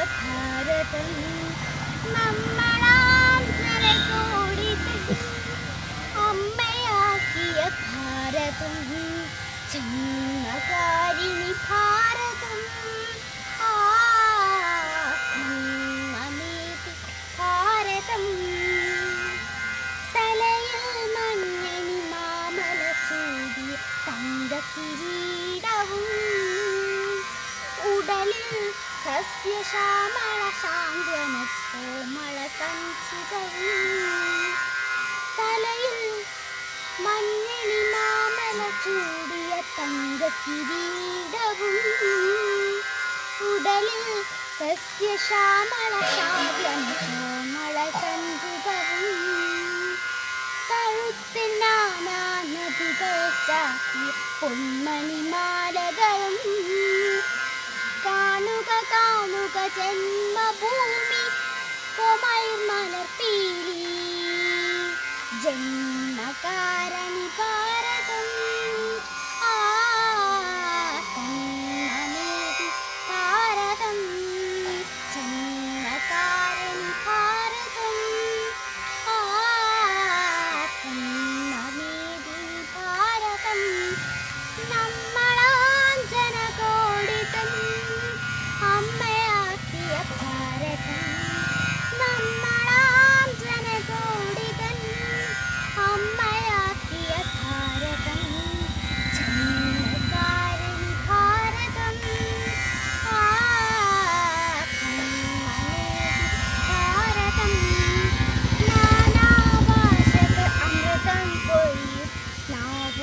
ഭാരതം നമ്മളാം ജനകോടികൾ അമ്മയാക്കിയ ഭാരതം ജന്മകാരിണി ഭാരതം. ഭാരതം? തലയിൽ മഞ്ഞണി മാമല ചൂടിയ തങ്ക കിരീടവും ഉടലിൽ സസ്യശ്യാമള ശാന്തന കോമള കഞ്ചിതവും തലയിൽ മഞ്ഞണി ചൂടിയ തങ്ക കിരീടവും ഉടലിൽ സസ്യശ്യാമള ശാന്തന കോമള ചാത്തിയ പൊന്മണിമാലകളും जन्मभूमि जन्मकारं का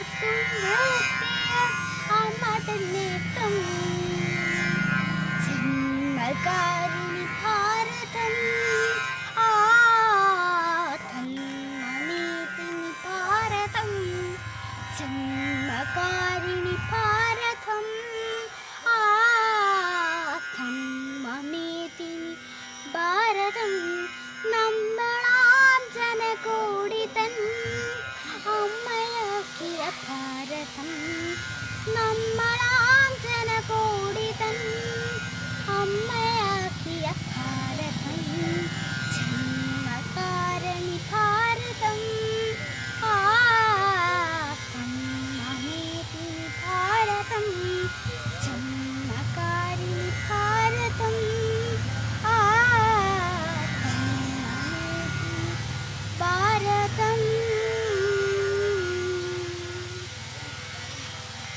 ആർക്കും ആത്മ തന്നെത്തും ജന്മകാരുണി ഭാരതം ആത്മനീതിനി ഭാരതം ജന്മകാരിണി ഭാരതം ആത്മനീതിനി ഭാരതം നമ്മളാം ജനകോടി തന്നെ ഭാരതം നമ്മളാം ജനകോ